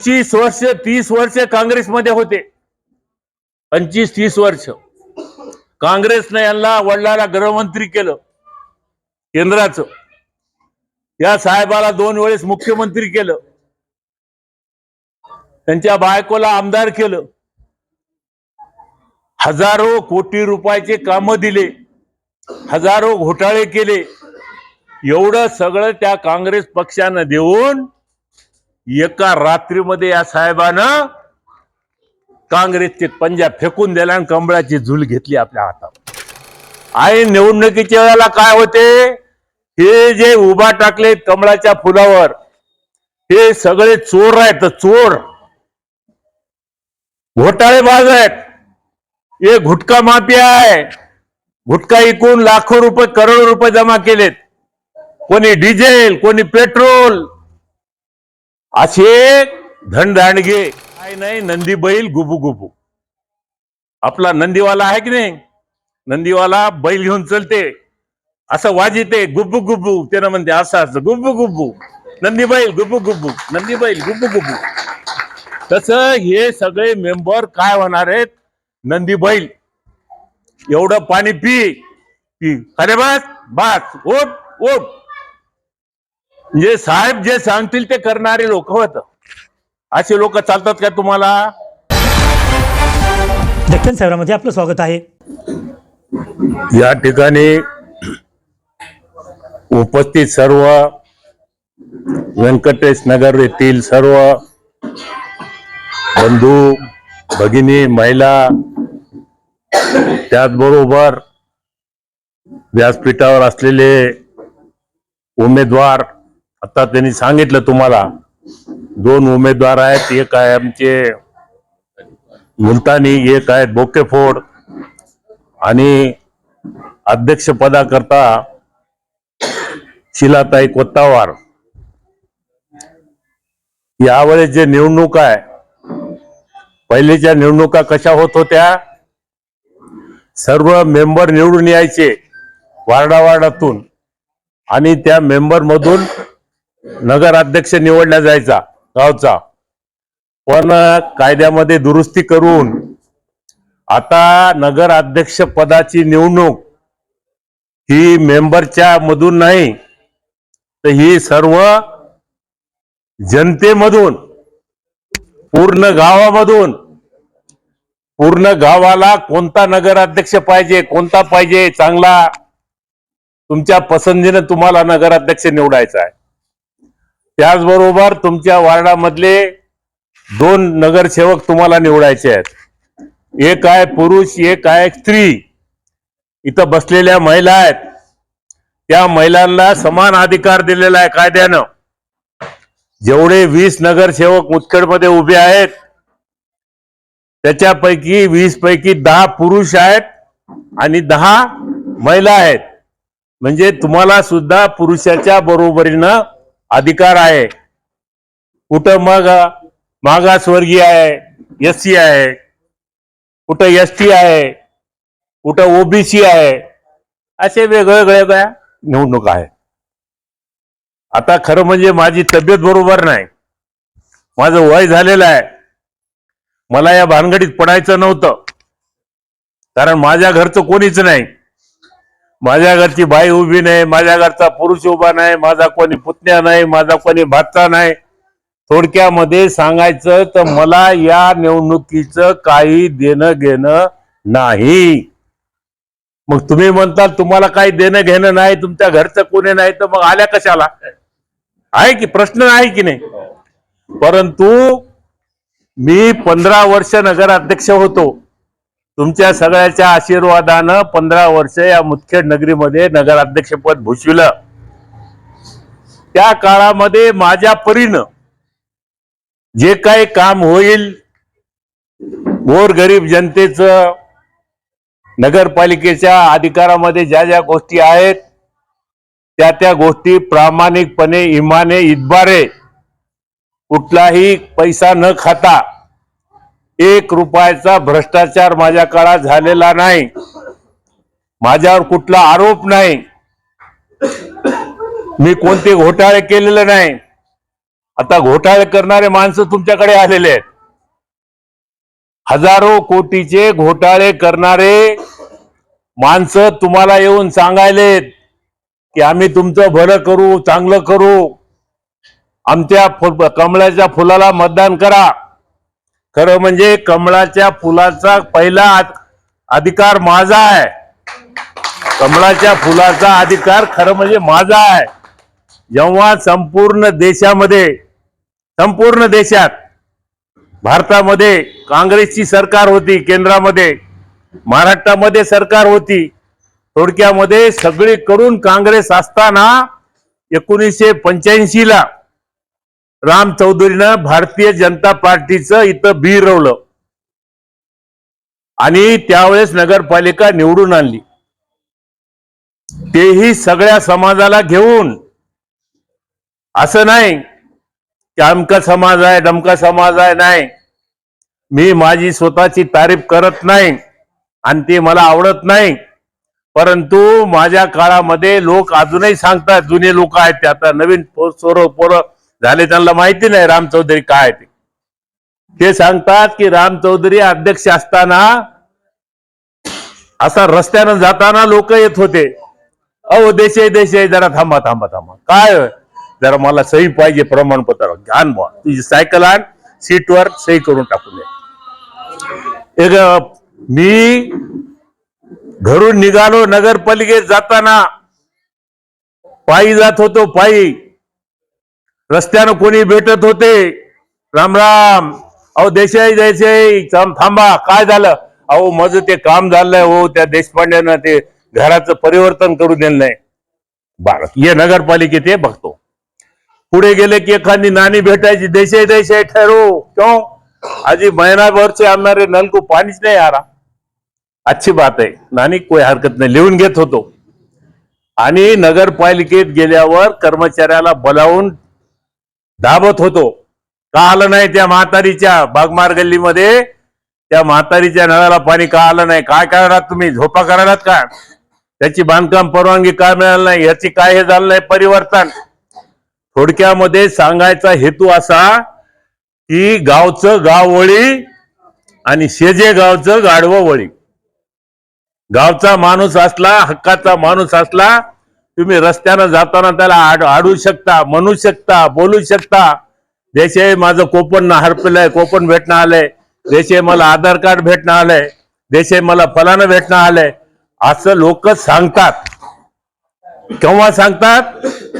पंचवीस वर्ष तीस वर्ष काँग्रेसमध्ये होते. पंचवीस तीस वर्ष. काँग्रेसने यांना वडिलाला गृहमंत्री केलं. केंद्राचं. या साहेबाला दोन वेळेस मुख्यमंत्री केलं. त्यांच्या बायकोला आमदार केलं. हजारो कोटी रुपयाचे काम दिले. हजारो घोटाळे केले. एवढं सगळं त्या काँग्रेस पक्षानं देऊन एका रात्रीमध्ये या साहेबानं काँग्रेसचे पंजा फेकून दिला आणि कमळाची झूल घेतली आपल्या हातात. आणि निवडणुकीच्या वेळेला काय होते? हे जे उभा टाकले कमळाच्या फुलावर हे सगळे चोर आहेत चोर. घोटाळेबाज आहेत. हे गुटखा माफिया आहे. गुटखा इकून लाखो रुपये करोडो रुपये जमा केलेत. कोणी डिझेल कोणी पेट्रोल असे धनदांडगे काय नाही नंदी बैल गुबू गुबू. आपला नंदीवाला आहे की नाही? नंदीवाला बैल घेऊन चलते. असं वाजिते गुब्बू गुब्बू त्यानं म्हणते असं असं गुब्बू गुब्बू नंदी बैल गुब्बू गुब्बू नंदी बैल गुब्बू गुब्बू तसं हे सगळे मेंबर काय होणार आहेत? नंदी बैल. एवढं पाणी पी. पी. अरे बस बस. ओप ओप म्हणजे साहेब जे सांगतील ते करणारे लोक होत. असे लोक चालतात का तुम्हाला? दक्षिण शहरामध्ये आपलं स्वागत आहे. या ठिकाणी उपस्थित सर्व व्यंकटेश नगर येथील सर्व बंधू भगिनी महिला त्याचबरोबर व्यासपीठावर असलेले उमेदवार आता त्यांनी सांगितलं तुम्हाला दोन उमेदवार आहेत एक आहे आमचे मुलतानी एक आहेत बोकेफोड. आणि अध्यक्षपदाकरता शिलाताई कोत्तावार. यावेळेस जे निवडणूक आहे पहिलेच्या निवडणुका कशा होत होत्या सर्व मेंबर निवडून यायचे वार्डावार्डातून. आणि त्या मेंबर नगराध्यक्ष नगर अध्यक्ष निवडला जायचा गावचा. पण कायद्यामध्ये दुरुस्ती करून आता नगर अध्यक्ष पदाची निवडणूक ही मेंबरच्या मधून नाही तर ही सर्व जनतेमधून पूर्ण गावामधून पूर्ण गावाला कोणता नगराध्यक्ष पाहिजे कोणता पाहिजे चांगला तुमच्या पसंतीनं तुम्हाला नगराध्यक्ष निवडायचा आहे. त्याचबरोबर तुमच्या वार्डामधले दोन नगरसेवक तुम्हाला निवडायचे आहेत. एक आहे पुरुष एक आहे स्त्री. इथं बसलेल्या महिला आहेत. त्या महिलांना समान अधिकार दिलेला आहे कायद्यानं. जेवढे वीस नगरसेवक मुतखेडमध्ये उभे आहेत त्याच्यापैकी वीस पैकी दहा पुरुष आहेत आणि दहा महिला आहेत. म्हणजे तुम्हाला सुद्धा पुरुषाच्या बरोबरीनं अधिकार आहे. कुठं मग मागासवर्गीय आहे एस सी आहे कुठं एस टी आहे कुठं ओबीसी आहे असे वेगवेगळ्या निवडणुका आहेत आता खरं म्हणजे माझी तब्येत बरोबर नाही. माझं वय झालेलं आहे. मला या भानगडीत पडायचं नव्हतं. कारण माझ्या घरचं कोणीच नाही. माझ्या घरची बाई उभी नाही माझ्या घरचा पुरुष उभा नाही माझा कोणी पुतण्या नाही माझा कोणी भाता नाही. थोडक्यामध्ये सांगायचं तर मला या निवडणुकीचं काही देणं घेणं नाही. मग तुम्ही म्हणताल तुम्हाला काही देणं घेणं नाही तुमच्या घरचं कोणी नाही तर मग आल्या कशाला? आहे की प्रश्न आहे की नाही? परंतु मी पंधरा वर्ष नगराध्यक्ष होतो. तुमच्या सगळ्याच्या आशीर्वादानं पंधरा वर्ष या मुदखेड नगरीमध्ये नगराध्यक्षपद भूषविलं. त्या काळामध्ये माझ्या परीनं जे काही काम होईल गोरगरीब जनतेचं नगरपालिकेच्या अधिकारामध्ये ज्या ज्या गोष्टी आहेत त्या त्या गोष्टी प्रामाणिकपणे इमाने इतबारे कुठलाही पैसा न खाता एक रुपयाचा भ्रष्टाचार माझ्या काळात झालेला नाही. माझ्यावर कुठला आरोप नाही. मी कोणते घोटाळे केलेले नाही. आता घोटाळे करणारे माणसं तुमच्याकडे आलेले आहेत. हजारो कोटीचे घोटाळे करणारे माणसं तुम्हाला येऊन सांगायलेत की आम्ही तुमचं भलं करू चांगलं करू. आमच्या फु- कमळाच्या फुलाला मतदान करा. खरं म्हणजे कमळाच्या फुलाचा पहिला अधिकार माझा आहे. कमळाच्या फुलाचा अधिकार खरं म्हणजे माझा आहे. जेव्हा संपूर्ण देशामध्ये संपूर्ण देशात भारतामध्ये काँग्रेसची सरकार होती केंद्रामध्ये महाराष्ट्रामध्ये सरकार होती थोडक्यामध्ये सगळीकडून काँग्रेस असताना एकोणीसशे पंच्याऐंशीला राम चौधरीनं भारतीय जनता पार्टीचं इथं बिरवलं आणि त्यावेळेस नगरपालिका निवडून आणली. तेही सगळ्या समाजाला घेऊन. असं नाही की अमका समाज आहे डमका समाज आहे नाही. मी माझी स्वतःची तारीफ करत नाही आणि ते मला आवडत नाही. परंतु माझ्या काळामध्ये लोक अजूनही सांगतात जुने लोक आहेत ते. आता नवीन पो- पोरं झाले त्यांना माहिती नाही राम चौधरी काय आहे ते. ते सांगतात की राम चौधरी अध्यक्ष असताना असा रस्त्यानं जाताना लोक येत होते. अहो देशे देशे जरा थांबा थांबा थांबा. काय जरा मला सही पाहिजे प्रमाणपत्र. आण बुवा. तुझी सायकल आण. सीटवर सही करून टाकून दे. एक मी घरून निघालो नगरपालिकेत जाताना पायी जात होतो पायी. रस्त्यानं कोणी भेटत होते. राम राम. अहो देशाई देशाई थांब- थांबा. काय झालं? अहो माझं ते काम झालंय हो. त्या देशपांड्यानं ते घराचं परिवर्तन करू दिलं नाही. बर ये नगरपालिकेत हे बघतो. पुढे गेले की एखादी नाणी भेटायची. देशाई देशाई ठरवू. क्यों? आजी महिनाभरचे आणणारे नलको पाणीच नाही आरा अच्छी बात आहे नाणी कोई हरकत नाही. लिहून घेत होतो. आणि नगरपालिकेत गेल्यावर कर्मचाऱ्याला बोलावून दाबत होतो. का आलं नाही त्या म्हातारीच्या बागमार गल्लीमध्ये? त्या म्हातारीच्या नळाला पाणी का आलं नाही? काय करणार तुम्ही? झोपा करायलात का? त्याची बांधकाम परवानगी काय मिळाली नाही? याची काय हे झालं नाही? परिवर्तन. थोडक्यामध्ये सांगायचा हेतू असा की गावचं गाव वळी आणि शेजे गावचं गाढवं वळी. गावचा माणूस असला हक्काचा माणूस असला तुम्ही रस्त्यानं जाताना त्याला आड आडू शकता म्हणू शकता बोलू शकता. देशे माझं कोपन हरपलंय कोपन भेटणं आलंय. देशे मला आधार कार्ड भेटणं आलंय. देशे मला फलानं भेटणं आलंय. असं लोक सांगतात. केव्हा सांगतात?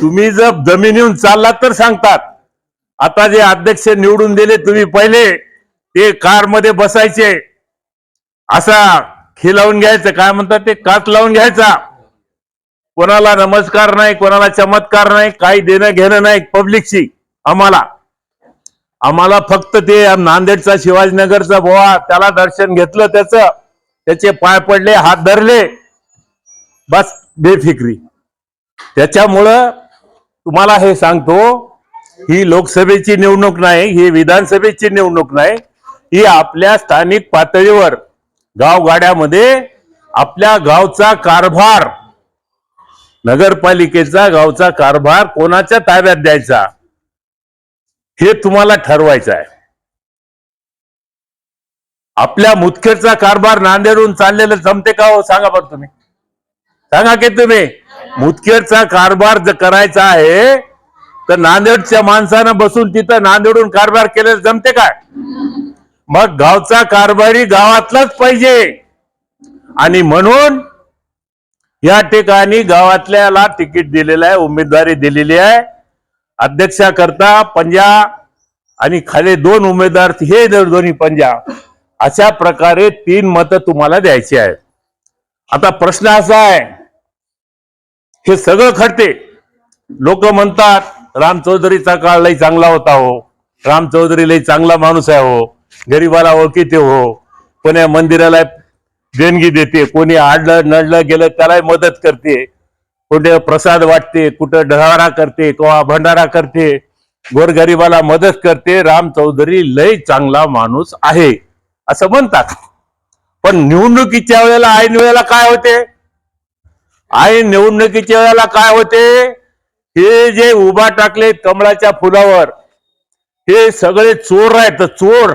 तुम्ही जर जमीन येऊन चाललात तर सांगतात. आता जे अध्यक्ष निवडून दिले तुम्ही पहिले ते कारमध्ये बसायचे. असा खिलावून घ्यायचं. काय म्हणतात ते? काच लावून घ्यायचा. कोणाला नमस्कार नाही कोणाला चमत्कार नाही काही देणं घेणं नाही पब्लिकशी आम्हाला. आम्हाला फक्त ते नांदेडचा शिवाजीनगरचा बोवा त्याला दर्शन घेतलं त्याच त्याचे पाय पडले हात धरले बस बेफिक्री. त्याच्यामुळं तुम्हाला हे सांगतो ही लोकसभेची निवडणूक नाही ही विधानसभेची निवडणूक नाही ही आपल्या स्थानिक पातळीवर गावगाड्यामध्ये आपल्या गावचा कारभार नगरपालिकेचा गावचा कारभार कोणाच्या ताब्यात द्यायचा? हे तुम्हाला ठरवायचं आहे. आपल्या मुतखेडचा कारभार नांदेडून चाललेलं जमते का हो? सांगा बरं तुम्ही. सांगा की तुम्ही. मुतखेडचा कारभार जर करायचा आहे तर नांदेडच्या माणसानं बसून तिथं नांदेडून कारभार केलेलं जमते काय मग गावचा कारभारी गावातलाच पाहिजे. आणि म्हणून या ठिकाणी गावातल्याला तिकीट दिलेलं आहे उमेदवारी दिलेली आहे. अध्यक्षाकरता पंजा आणि खाली दोन उमेदवार हे दोन्ही पंजा अशा प्रकारे तीन मतं तुम्हाला द्यायची आहेत. आता प्रश्न असा आहे हे सगळं खटते लोक म्हणतात राम चौधरीचा काळ लई चांगला होता हो. राम चौधरी लई चांगला माणूस आहे हो. गरीबाला ओळखीते हो. कोण्या मंदिराला देणगी देते. कोणी आडलं नडलं गेलं त्यालाही मदत करते. कुठे प्रसाद वाटते कुठं ढहारा करते किंवा भंडारा करते गोरगरिबाला मदत करते. राम चौधरी लय चांगला माणूस आहे असं म्हणतात. पण निवडणुकीच्या वेळेला ऐन वेळेला काय होते? ऐन निवडणुकीच्या वेळेला काय होते? हे जे उभा टाकले कमळाच्या फुलावर हे सगळे चोर आहेत चोर.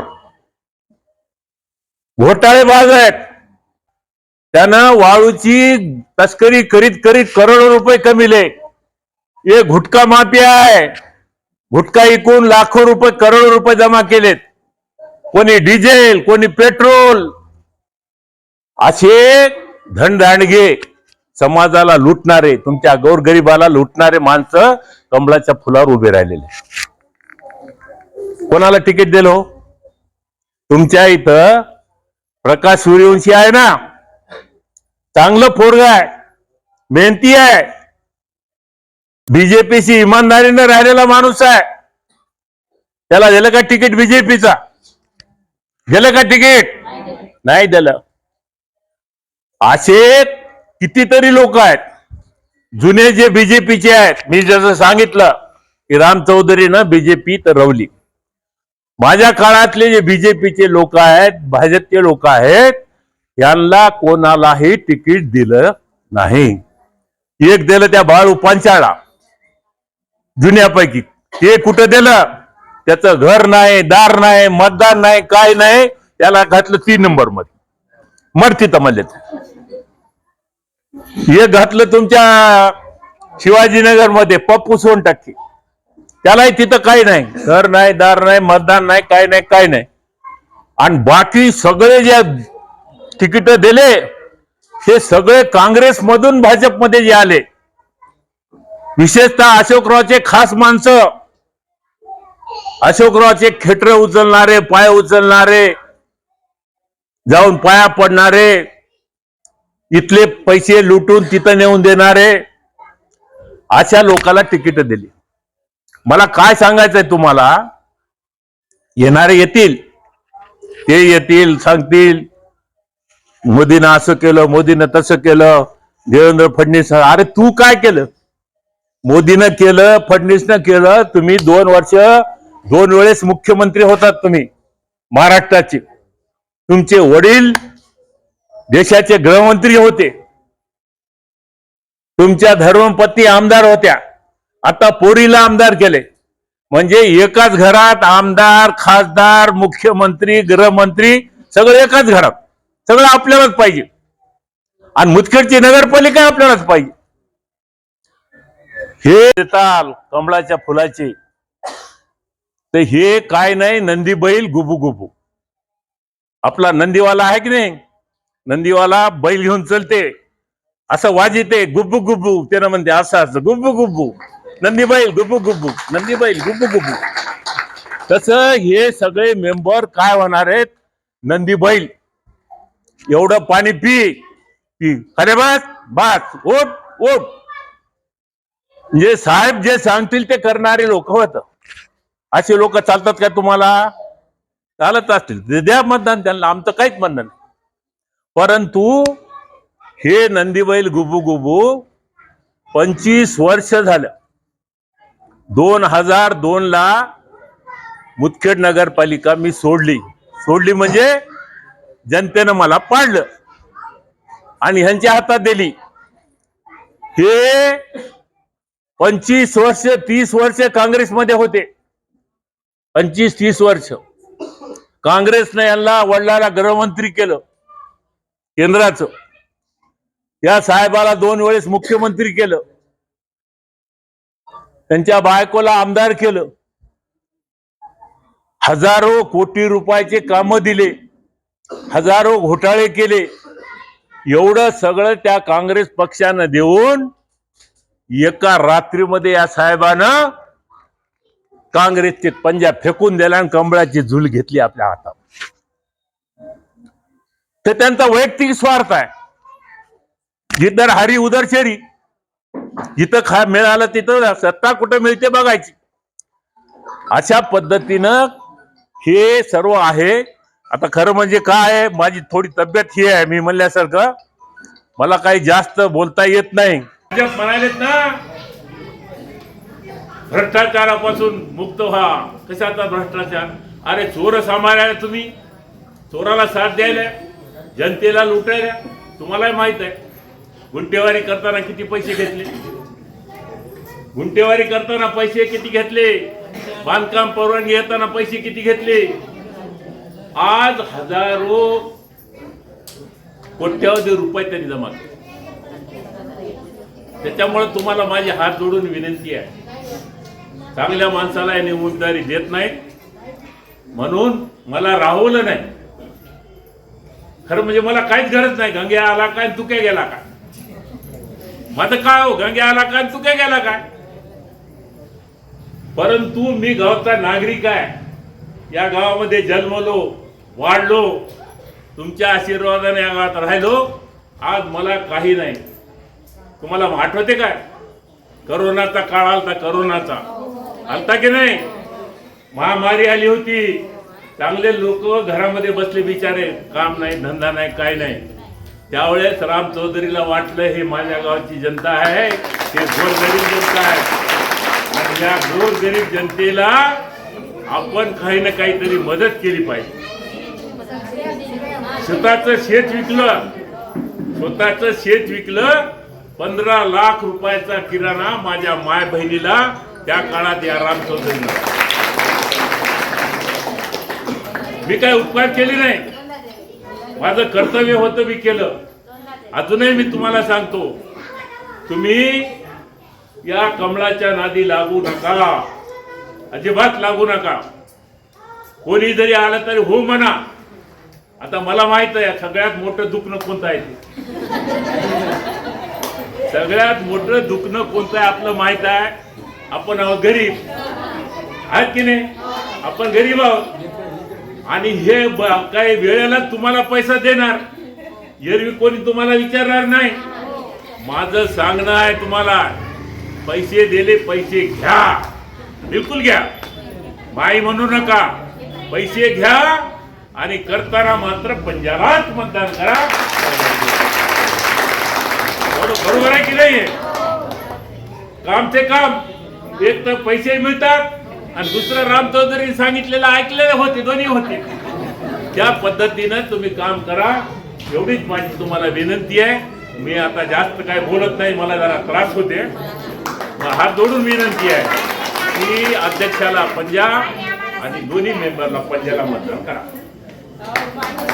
घोटाळेबाज आहेत. त्यानं वाळूची तस्करी करीत करीत करोडो रुपये कमिले हे गुटखा माफिया आहे. गुटखा इकून लाखो रुपये करोडो रुपये जमा केलेत. कोणी डिझेल कोणी पेट्रोल. असे धनदांडगे समाजाला लुटणारे तुमच्या गोरगरिबाला लुटणारे माणसं कमळाच्या फुलावर उभे राहिलेले. कोणाला तिकीट दिलो हो? तुमच्या इथं प्रकाश सूर्यवंशी आहे ना? चांगलं पोरग आहे. मेहनती आहे. बीजेपीशी इमानदारीनं राहिलेला माणूस आहे. त्याला दिलं का तिकीट बीजेपीचा दिलं का तिकीट? नाही दिलं. असे कितीतरी लोक आहेत. जुने जे बीजेपीचे आहेत. मी जसं सांगितलं की राम चौधरीनं बीजेपी तर रवली. माझ्या काळातले जे बीजेपीचे लोक आहेत भाजपचे लोक आहेत यांना कोणालाही तिकीट दिलं नाही. एक दिलं त्या बाळ उपांचाळा जुन्यापैकी. ते कुठं दिलं? त्याचं घर नाही दार नाही मतदान नाही काय नाही त्याला घातलं तीन नंबरमध्ये मरती तमले हे घातलं तुमच्या शिवाजीनगरमध्ये पप्पू सोन टक्के त्यालाही तिथं काही नाही. घर नाही दार नाही मतदान नाही काय नाही काय नाही. आणि बाकी सगळे जे तिकीट दिले हे सगळे काँग्रेसमधून भाजपमध्ये जे आले विशेषतः अशोकरावचे खास माणसं. अशोकरावचे खेटर उचलणारे पाय उचलणारे जाऊन पाया पडणारे इथले पैसे लुटून तिथं नेऊन देणारे अशा लोकाला तिकीट दिली. मला काय सांगायचंय तुम्हाला? येणारे येतील. ते येतील सांगतील. मोदीनं असं केलं मोदीनं तसं केलं देवेंद्र फडणवीस अरे तू काय केलं? मोदीनं केलं फडणवीसनं केलं तुम्ही दोन वर्ष दोन वेळेस मुख्यमंत्री होतात तुम्ही महाराष्ट्राचे. तुमचे वडील देशाचे गृहमंत्री होते. तुमच्या धर्मपत्नी आमदार होत्या. आता पोरीला आमदार केले. म्हणजे एकाच घरात आमदार खासदार मुख्यमंत्री गृहमंत्री सगळं एकाच घरात. सगळं आपल्यालाच पाहिजे. आणि मुदखेडची नगरपालिका आपल्यालाच पाहिजे. हे देताल कमळाच्या फुलाचे. तर हे काय नाही नंदी बैल गुबू गुबू. आपला नंदीवाला आहे की नाही? नंदीवाला बैल घेऊन चलते. असं वाजिते गुब्बू गुब्बू त्यानं म्हणते असं असं गुब्बू गुब्बू नंदी बैल गुब्बू गुब्बू नंदी बैल गुब्बू गुब्बू तसं हे सगळे मेंबर काय होणार आहेत? नंदी बैल. एवढं पाणी पी. पी. अरे बस बस ओट ओट म्हणजे साहेब जे सांगतील ते करणारे लोक होत. असे लोक चालतात का तुम्हाला? चालत असतील. द्या मतदान त्यांना. आमचं काहीच म्हणणं नाही. परंतु हे नंदीबैल गुबू गुबू पंचवीस वर्ष झालं. दोन हजार दोन ला मुदखेड नगरपालिका मी सोडली. सोडली म्हणजे जनतेनं मला पाडलं. आणि ह्यांच्या हातात दिली. हे पंचवीस वर्ष तीस वर्ष काँग्रेसमध्ये होते. पंचवीस तीस वर्ष. काँग्रेसनं यांना वडिलाला गृहमंत्री केलं. केंद्राचं. या साहेबाला दोन वेळेस मुख्यमंत्री केलं. त्यांच्या बायकोला आमदार केलं. हजारो कोटी रुपयाचे कामं दिले. हजारो घोटाळे केले. एवढं सगळं त्या काँग्रेस पक्षानं देऊन एका रात्रीमध्ये या साहेबानं काँग्रेसचे पंजा फेकून दिला आणि कमळाची झूल घेतली आपल्या हातात ते त्यांचा वैयक्तिक स्वार्थ आहे. जिधर हरी उदर शेरी जिथं खा मिळालं तिथं सत्ता कुठं मिळते बघायची. अशा पद्धतीनं हे सर्व आहे. आता खरं म्हणजे काय आहे? माझी थोडी तब्येत ही आहे मी म्हणल्यासारखं. मला काही जास्त बोलता येत नाही. म्हणालेत ना भ्रष्टाचारापासून मुक्त व्हा. कशाचा भ्रष्टाचार? अरे चोर सांभाळायला तुम्ही. चोराला साथ द्यायला जनतेला लुटायला. तुम्हालाही माहीत आहे. गुंटेवारी करताना किती पैसे घेतले? गुंटेवारी करताना पैसे किती घेतले? बांधकाम परवानगी येताना पैसे किती घेतले? आज हजारो कोट्यावधी रुपये त्यांनी जमा केले. त्याच्यामुळे तुम्हाला माझी हात जोडून विनंती आहे. चांगल्या माणसाला यांनी उमेदवारी देत नाही. म्हणून मला राहवलं नाही. खरं म्हणजे मला काहीच गरज नाही. गंगे आला काय तू काय गेला काय? माझं काय हो? गंगे आला काय तू काय गेला काय? परंतु मी गावचा नागरिक आहे. या गावामध्ये जन्मलो. वाढलो. तुमच्या आशीर्वादाने या गावात राहिलो. आज मला काही नाही. तुम्हाला आठवते काय? करोनाचा काळ आलता करोनाचा. आलता की नाही? महामारी आली होती. चांगले लोक घरामध्ये बसले बिचारे. काम नाही धंदा नाही काय नाही. त्यावेळेस राम चौधरीला वाटलं हे माझ्या गावाची जनता आहे. हे गोरगरीब जनता आहे. आणि या गोरगरीब जनतेला आपण काही ना काहीतरी मदत केली पाहिजे. स्वतःचं शेत विकलं. स्वतःचं शेत विकलं. पंधरा लाख रुपयाचा किराणा माझ्या माय बहिणीला त्या काळात या राम चौधरीला मी काय उपकार केले नाही? माझं कर्तव्य होतं मी केलं. अजूनही मी तुम्हाला सांगतो तुम्ही या कमळाच्या नादी लागू नका. अजिबात लागू नका. कोणी जरी आलं तरी हो म्हणा. आता मला माहीत आहे सगळ्यात मोठं दुखणं कोणतं आहे ते. सगळ्यात मोठं दुखणं कोणतं आहे आपलं माहीत आहे? आपण आहोत गरीब. आहेत की नाही? आपण गरीब आहोत. आणि हे ब- काही वेळेला तुम्हाला पैसा देणार. एरवी कोणी तुम्हाला विचारणार नाही. माझं सांगणं आहे तुम्हाला. पैसे दिले पैसे घ्या. बिलकुल घ्या. बाई म्हणू नका. पैसे घ्या. आणि करताना मात्र पंजाबात मतदान करा. बरोबर आहे की नाही? काम ते काम. एक तर पैसे मिळतात आणि दुसरं राम चौधरी सांगितलेलं ऐकलेले होते दोन्ही होते. त्या पद्धतीनं तुम्ही काम करा. एवढीच माझी तुम्हाला विनंती आहे. मी आता जास्त काय बोलत नाही मला जरा त्रास होते मग हात जोडून विनंती आहे की अध्यक्षाला पंजा आणि दोन्ही मेंबरला पंजाला मतदान करा. Oh, my God.